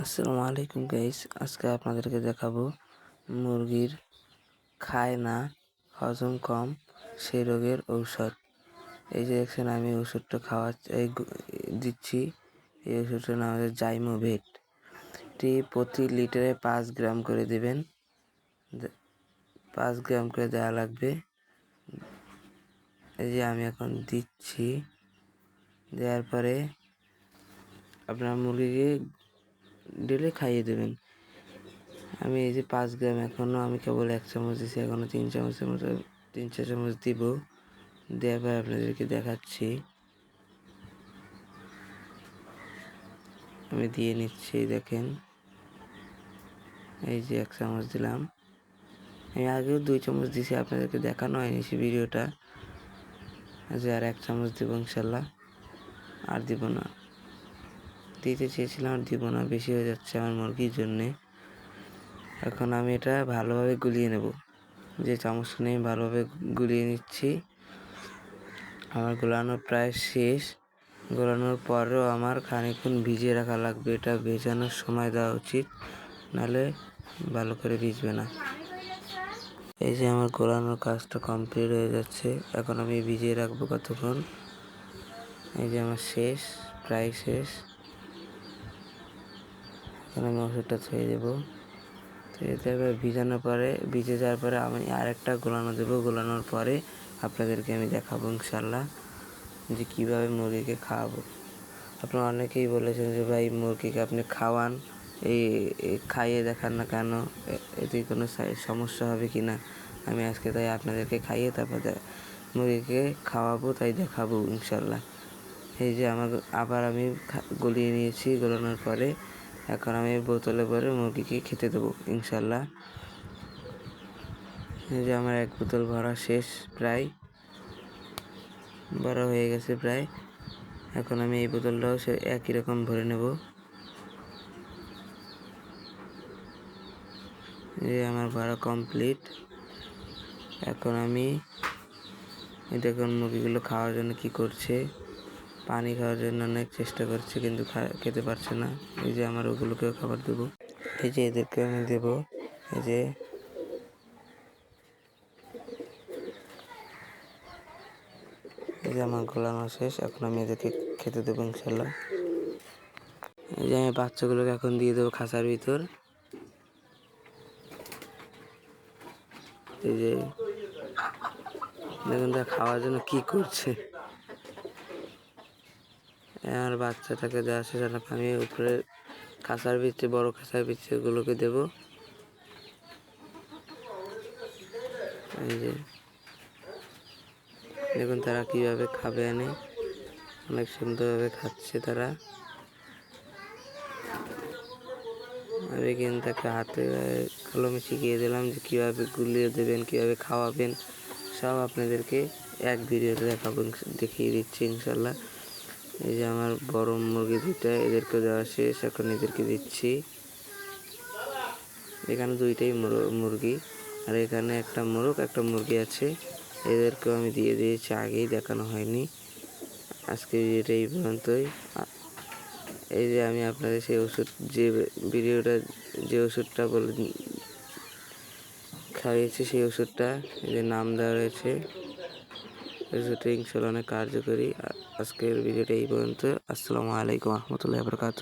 আসসালামু আলাইকুম গাইস আজকে আপনাদেরকে দেখাবো মুরগির খায় না, হজম কম, সেই রোগের ঔষধ। এই যে দেখছেন আমি ওষুধটা খাওয়া এই দিচ্ছি, এই ওষুধটার নাম হচ্ছে জাইমোভেট এটি প্রতি লিটারে পাঁচ গ্রাম করে দেবেন। পাঁচ গ্রাম করে দেওয়া লাগবে। এই যে আমি এখন দিচ্ছি। দেওয়ার পরে আপনার মুরগিকে ডেলে খাইয়ে দেবেন। আমি এই যে পাঁচ গ্রাম এখনও আমি কেবল এক চামচ দিচ্ছি এখনও তিন চামচের মতো, তিন চার চামচ দিব। দেওয়ার আপনাদেরকে দেখাচ্ছি। আমি দিয়ে নিচ্ছি, দেখেন। এই যে এক চামচ দিলাম। আমি আগেও দুই চামচ দিছি, আপনাদেরকে দেখানো হয়নি সে ভিডিওটা। যে আর এক চামচ দেবো ইনশাল্লাহ। আর দিব না। দিতে চেয়েছিলাম, আর দিব না, বেশি হয়ে যাচ্ছে আমার মুরগির জন্যে। এখন আমি এটা ভালোভাবে গুলিয়ে নেব। যে চামচ নিয়ে ভালোভাবে গুলিয়ে নিচ্ছি। আমার গোলানো প্রায় শেষ। গোলানোর পরেও আমার খানিক্ষণ ভিজিয়ে রাখা লাগবে। এটা ভেজানোর সময় দেওয়া উচিত। নাহলে ভালো করে ভিজবে না। এই যে আমার গোলানোর কাজটা কমপ্লিট হয়ে যাচ্ছে। এখন আমি ভিজিয়ে রাখব কতক্ষণ? এই যে আমার শেষ, প্রায় শেষ। এখন আমি ওষুধটা ছুঁয়ে দেবো। ছুঁয়ে দেবে ভিজানোর পরে, ভিজে যাওয়ার পরে আমি আরেকটা গোলানো দেবো। গোলানোর পরে আপনাদেরকে আমি দেখাবো ইনশাল্লাহ যে কীভাবে মুরগিকে খাওয়াবো। আপনারা অনেকেই বলেছেন যে, ভাই, মুরগিকে আপনি খাওয়ান। এই খাইয়ে দেখান না কেন? এতে কোনো সমস্যা হবে কি না? আমি আজকে তাই আপনাদেরকে খাইয়ে তারপর মুরগিকে খাওয়াবো, তাই দেখাবো ইনশাল্লাহ এই যে আমার আবার আমি গলিয়ে নিয়েছি। গলানোর পরে এখন আমি বোতলে করে মুরগিকে খেতে দেবো ইনশাল্লাহ এই যে আমার এক বোতল ভরা শেষ, প্রায়। বড় হয়ে গেছে প্রায়। এখন আমি এই বোতলটাও সে একই রকম ভরে নেব। এই আমার ভরা কমপ্লিট এখন আমি দেখুন মুরগিগুলো খাওয়ার জন্য কি করছে। পানি খাওয়ার জন্য অনেক চেষ্টা করছে, কিন্তু খেতে পারছে না। এই যে আমার ওগুলোকেও খাবার দেবো। এই যে এদেরকে আমি দেবো। এই যে এই যে আমার গোলানো শেষ এখন আমি এদেরকে খেতে দেবো ইনশাল্লাহ এই যে আমি বাচ্চাগুলোকে এখন দিয়ে দেবো খাঁচার ভিতর। এই যে দেখুন খাওয়ার জন্য কি করছে। আর বাচ্চাটাকে দেওয়া শেষ আমি উপরে খাঁচার ভিতরে বড় খাঁচার ভিতরে ওগুলোকে দেবো। এই যে, দেখুন তারা কীভাবে খাবে এনে। অনেক সুন্দরভাবে খাচ্ছে তারা। আমি কিন্তু তাকে হাতে কলমে শিখিয়ে দিলাম যে কীভাবে গুলিয়ে দেবেন, কীভাবে খাওয়াবেন, সব আপনাদেরকে এক ভিডিওতে দেখাবো, দেখিয়ে দিচ্ছি ইনশাল্লাহ। এই যে আমার বড় মুরগি দুইটা এদেরকে দেওয়া শেষ এখন এদেরকে দিচ্ছি। এখানে দুইটাই মুরগি, আর এখানে একটা মোরগ, একটা মুরগি আছে। এদেরকেও আমি দিয়ে দিয়েছি, আগেই দেখানো হয়নি। আজকে ভিডিওটা এই পর্যন্তই। এই যে আমি আপনাদের সেই ওষুধ, যে ভিডিওটা, যে ওষুধটা বলে, খাইয়েছি সেই ওষুধটা যে নাম দেওয়া রয়েছে। ওষুধটা ইনশাল্লাহ অনেক কার্যকরী। আজকের ভিডিওটা এই পর্যন্ত। আসসালামু আলাইকুম রহমতুল্লাহ বরকাত